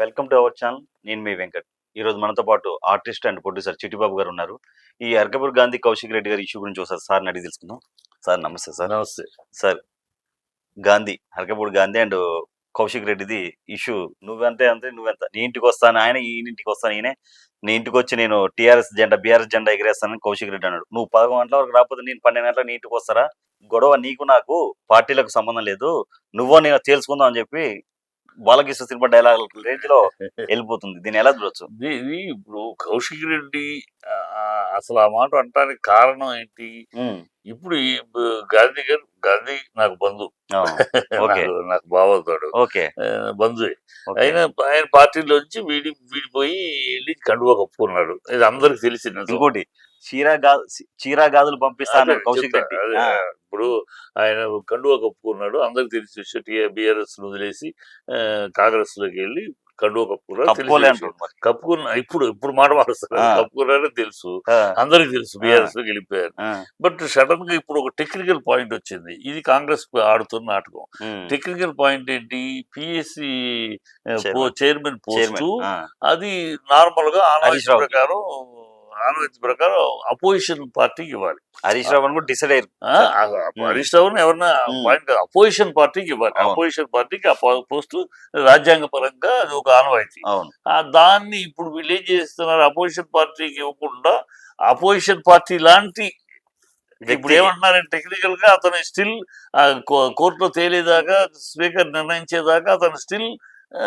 Welcome to our channel. నేను మీ వెంకట్. ఈ రోజు మనతో పాటు ఆర్టిస్ట్ అండ్ ప్రొడ్యూసర్ చిట్టిబాబు గారు ఉన్నారు. ఈ అర్కపూర్ గాంధీ కౌశిక్ రెడ్డి గారి ఇష్యూ గురించి ఒకసారి సార్ అడిగి తెలుసుకుందాం. సార్ నమస్తే సార్. నమస్తే. సార్ గాంధీ అరకపూడి గాంధీ అండ్ కౌశిక్ రెడ్డిది ఇష్యూ. నువ్వంతే అంతే నువ్వెంత? నీ ఇంటికి వస్తాను ఆయన ఈ ఇంటికి వస్తాను ఈయనే. నీ ఇంటికి వచ్చి నేను టీఆర్ఎస్ జెండా బీఆర్ఎస్ జెండా ఎగిరేస్తానని కౌశిక్ రెడ్డి అన్నాడు. నువ్వు పదకొండు గంటల వరకు రాకపోతే నేను పన్నెండు గంటలకు నీ ఇంటికి వస్తారా? గొడవ నీకు నాకు పార్టీలకు సంబంధం లేదు. నువ్వో నేను తేల్చుకుందాం అని చెప్పి బాలకృష్ణ సినిమా డైలాగ్ రేంజ్లో వెళ్ళిపోతుంది. దీన్ని ఎలా చూడొచ్చు? ఇది ఇప్పుడు కౌశిక్ రెడ్డి అసలు ఆ మాట అనడానికి కారణం ఏంటి? ఇప్పుడు గాంధీ గారు గాంధీ నాకు బంధు. నాకు- బంధువే. ఓకే. ఆయన ఆయన పార్టీలోంచి వీడి వీడిపోయి వెళ్ళి కండువా కప్పుకున్నాడు. ఇది అందరికి తెలిసిన నిజం. ఇంకోటి చీరా గా చీరా గాజులు పంపిస్తా అదే అన్నాడు కౌశిక్. రెడ్డి. ఇప్పుడు ఆయన కండువా కప్పుకున్నాడు. అందరికి తెలిసి బీఆర్ఎస్ వదిలేసి కాంగ్రెస్లోకి వెళ్ళి కండువా మరి. కప్పుకున్న ఇప్పుడు ఇప్పుడు మాట మారుస్తారు. కప్పుకున్నారని తెలుసు. అందరికి తెలుసు బీఆర్ఎస్ వెళ్ళిపోయారు ఆ, బట్ సడన్గా ఇప్పుడు ఒక టెక్నికల్ పాయింట్ వచ్చింది. ఇది కాంగ్రెస్ ఆడుతున్న నాటకం. టెక్నికల్ పాయింట్ ఏంటి? పిఎస్సి. చైర్మన్. పోస్ట్ అది నార్మల్గా రావు. ప్రకారం ఆనవాయితీ ప్రకారం అపోజిషన్ పార్టీకి ఇవ్వాలి. హరీష్ రావు కూడా డిసైడ్ అయ్యారు. హరీష్ రావుని ఎవరన్నా Hmm. పాయింట్ అపోజిషన్ పార్టీకి ఇవ్వాలి. అపోజిషన్ పార్టీకి ఆ పోస్ట్ రాజ్యాంగ పరంగా అది ఒక ఆనవాయితీ. ఆ దాన్ని ఇప్పుడు వీళ్ళు ఏం చేస్తున్నారు? అపోజిషన్ పార్టీకి ఇవ్వకుండా అపోజిషన్ పార్టీ లాంటి ఇప్పుడు. ఏమంటున్నారంటే టెక్నికల్గా అతను స్టిల్ కోర్టులో తేలేదాకా స్పీకర్ నిర్ణయించేదాకా అతను స్టిల్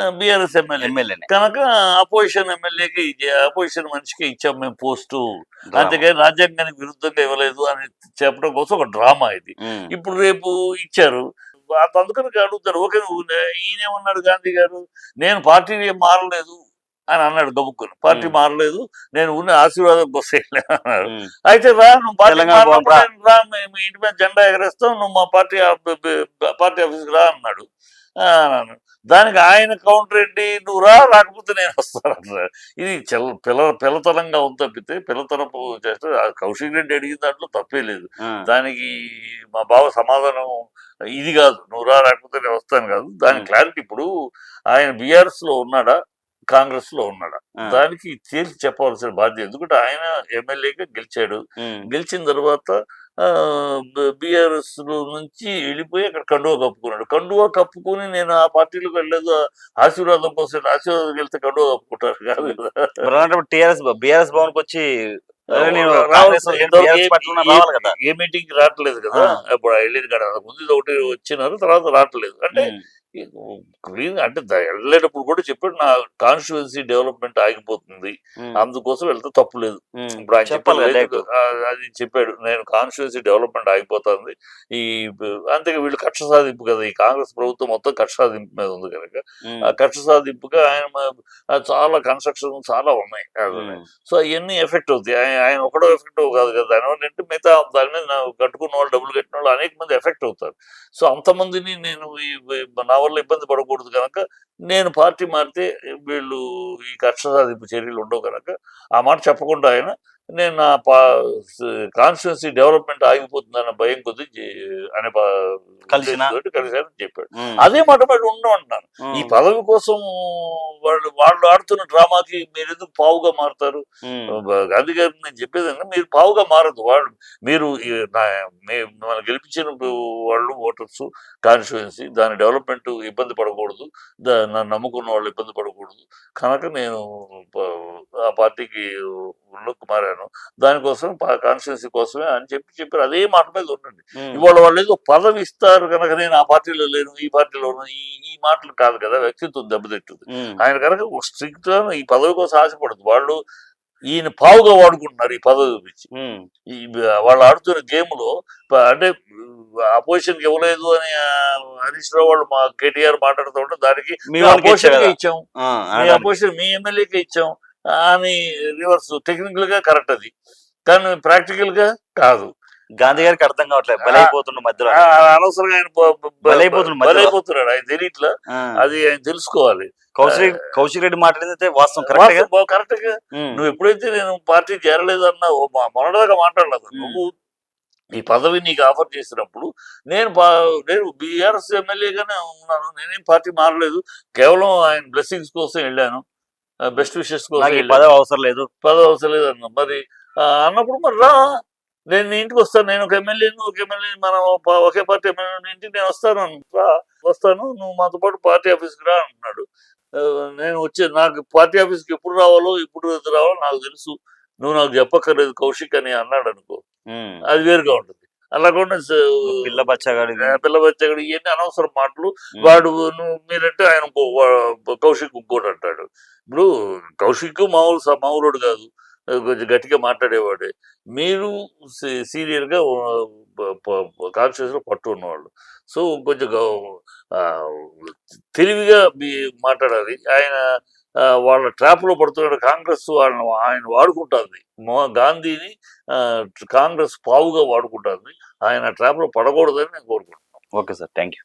బీఆర్ఎస్ ఎమ్మెల్యే కనుక అపోజిషన్ ఎమ్మెల్యేకి అపోజిషన్ మనిషికి ఇచ్చాం మేము పోస్టు. అంతేగాని రాజ్యాంగానికి విరుద్ధంగా ఇవ్వలేదు అని చెప్పడం కోసం ఒక డ్రామా ఇది. ఇప్పుడు రేపు ఇచ్చారు. ఆ- అందుకని అడుగుతారు. ఓకే ఈయనేమన్నాడు గాంధీ గారు? నేను పార్టీ ఏం మారలేదు అని అన్నాడు గబుక్కుని. పార్టీ. మారలేదు నేను ఉన్న ఆశీర్వాదం కోసం అన్నాడు. అయితే రా నువ్వు పార్టీ రా. మీ- ఇంటి మీద జెండా ఎగరేస్తావు నువ్వు మా పార్టీ పార్టీ ఆఫీస్కి రా అన్నాడు. అన్నాను. దానికి ఆయన కౌంటర్ ఏంటి? నువ్వు రా రాకపోతే నేను వస్తాను ఇది చెల్ పిల్ల పిల్లతనంగా ఉంది తప్పితే పిల్లతనపు చేస్తే కౌశిక్ రెడ్డి అడిగిన దాంట్లో తప్పే లేదు. దానికి మా బావ సమాధానం ఇది కాదు. నువ్వు రా రాకపోతే నేను వస్తాను కాదు. దాని. క్లారిటీ ఇప్పుడు ఆయన బీఆర్ఎస్లో ఉన్నాడా? కాంగ్రెస్లో ఉన్నాడా దానికి తేల్చి చెప్పవలసిన బాధ్యత ఎందుకంటే ఆయన ఎమ్మెల్యేగా గెలిచాడు. గెలిచిన తర్వాత బీఆర్ఎస్ నుంచి వెళ్ళిపోయి అక్కడ కండువా కప్పుకున్నాడు. కండువా కప్పుకొని నేను ఆ పార్టీలోకి వెళ్ళలేదు. ఆశీర్వాదం కోసం ఆశీర్వాదం వెళ్తే కండువా కప్పుకుంటారు. కాదు టిఆర్ఎస్ బిఆర్ఎస్ భవన్కి వచ్చి ఏ- మీటింగ్ రావట్లేదు కదా. ఆ. ఇప్పుడు వెళ్ళేది కదా. ముందు ఒకటి వచ్చినారు తర్వాత రావట్లేదు. అంటే క్లీన్ అంటే వెళ్ళేటప్పుడు కూడా చెప్పాడు నా కాన్స్టిట్యున్సీ డెవలప్మెంట్ ఆగిపోతుంది. అందుకోసం వెళ్తే తప్పు లేదు. ఇప్పుడు ఆయన చెప్పాలి. అది చెప్పాడు నేను కాన్స్టిట్యున్సీ డెవలప్మెంట్ ఆగిపోతుంది. ఈ అంతే వీళ్ళు కక్ష సాధింపు కదా ఈ కాంగ్రెస్ ప్రభుత్వం మొత్తం కక్ష సాధింపు మీద ఉంది కనుక. ఆ కక్ష సాధింపుగా ఆయన చాలా కన్స్ట్రక్షన్ చాలా ఉన్నాయి. సో అవన్నీ ఎఫెక్ట్ అవుతాయి. ఆయన ఒకడో ఎఫెక్ట్ కాదు కదా దానివల్ల ఏంటంటే మిగతా దాని మీద కట్టుకున్న వాళ్ళు డబ్బులు కట్టిన వాళ్ళు అనేక మంది ఎఫెక్ట్ అవుతారు. సో అంతమందిని నేను నా వల్ల ఇబ్బంది పడకూడదు కనుక నేను పార్టీ మారితే వీళ్ళు ఈ కక్ష సాధింపు చర్యలు ఉండవు కనుక ఆ మాట చెప్పకుండా ఆయన నేను నా కాన్స్టిట్యున్సీ డెవలప్మెంట్ ఆగిపోతుందన్న భయం కొద్ది అనే కలిసినా? చెప్పాడు. అదే మాట బట్టి ఉండవు అంటున్నాను. ఈ పదవి కోసం వాళ్ళు వాళ్ళు ఆడుతున్న డ్రామాకి మీరు ఎందుకు పావుగా మారుతారు? గాంధీ గారు నేను చెప్పేది మీరు పావుగా మారదు వాళ్ళు మీరు ఈ నా- మే- మిమ్మల్ని గెలిపించిన వాళ్ళు ఓటర్స్ కాన్స్టిట్యుయెన్సీ దాని డెవలప్మెంట్ ఇబ్బంది పడకూడదు. నన్ను నమ్ముకున్న వాళ్ళు ఇబ్బంది పడకూడదు. కనుక నేను ఆ పార్టీకి లోకి మారాను దానికోసం కాన్స్టిట్యున్సీ కోసమే అని చెప్పి చెప్పారు. అదే మాట మీద ఉండండి. ఇవాళ వాళ్ళు ఏదో పదవి ఇస్తారు కనుక నేను ఆ పార్టీలో లేను ఈ పార్టీలో ఈ ఈ మాటలు కాదు కదా వ్యక్తిత్వం దెబ్బతింటుంది. ఉమ్, ఆయన కనుక స్ట్రిక్ట్ ఈ పదవి కోసం ఆశపడదు. వాళ్ళు ఈయన పావుగా వాడుకుంటున్నారు ఈ పదవి ఈ వాళ్ళు ఆడుతున్న గేమ్లో ప- అంటే అపోజిషన్ ఇవ్వలేదు అని హరీష్ రావు వాళ్ళు మా కేటీఆర్ మాట్లాడుతూ ఉంటే దానికి మీ వాళ్ళకి అపోజిషన్ ఇచ్చా. మీ. అపోజిషన్ మీ ఎమ్మెల్యేకి ఇచ్చాం. అని రివర్స్ టెక్నికల్గా కరెక్ట్ అది. కానీ ప్రాక్టికల్గా కాదు. గాంధీ గారికి అర్థం కావట్లేదు. బలైపోతుండు మధ్యలో అనవసరంగా ఆయన బలైపోతున్నాడు. బలైపోతున్నాడు. ఆయన తెలియట్లా? అది ఆయన తెలుసుకోవాలి. కౌశిక్ కౌశిక్ రెడ్డి మాట్లాడింది వాస్తవం కరెక్ట్గా? నువ్వు ఎప్పుడైతే నేను పార్టీ చేరలేదు అన్నావు మొన్నటిదాకా మాట్లాడలేదు. నువ్వు ఈ పదవి నీకు ఆఫర్ చేసినప్పుడు నేను నేను బీఆర్ఎస్ ఎమ్మెల్యేగానే ఉన్నాను. నేనేం పార్టీ మారలేదు. కేవలం ఆయన బ్లెస్సింగ్స్ కోసం వెళ్ళాను. బెస్ట్ విషెస్ కోసం. పదవి అవసరం లేదు పదవి అవసరం లేదు అన్న మరి అన్నప్పుడు మరి రా నేను ఇంటికి వస్తాను నేను ఒక ఎమ్మెల్యేను ఒక ఎమ్మెల్యే మనం ఒకే పార్టీ ఎమ్మెల్యే ఇంటికి నేను వస్తాను. రా వస్తాను నువ్వు మాతో పాటు పార్టీ ఆఫీస్కి రా అంటున్నాడు నేను వచ్చే నాకు పార్టీ ఆఫీస్కి ఎప్పుడు రావాలో ఎప్పుడు రావాలో నాకు తెలుసు నువ్వు నాకు చెప్పక్కర్లేదు కౌశిక్ అని అన్నాడు అనుకో. అది వేరుగా ఉంటుంది అలా కూడా స- పిల్ల బచ్చగాడి పిల్ల బచ్చగడు ఇవన్నీ అనవసరం మాటలు. వాడు నువ్వు మీరంటే ఆయన కౌశిక్ ఇంకోటి అంటాడు. ఇప్పుడు కౌశిక్ మామూలు మామూలుడు కాదు. కొంచెం గట్టిగా మాట్లాడేవాడే. మీరు సీనియర్గా కాన్షియస్లో పట్టు ఉన్నవాళ్ళు సో కొంచెం తెలివిగా మీ మాట్లాడాలి. ఆయన వాళ్ళ ట్రాప్లో పడుతున్నాడు కాంగ్రెస్ వాళ్ళని ఆయన వాడుకుంటుంది. గాంధీని ఆ, కాంగ్రెస్ పావుగా వాడుకుంటుంది. ఆయన ట్రాప్లో పడకూడదని నేను కోరుకుంటున్నాను. Okay sir. Thank you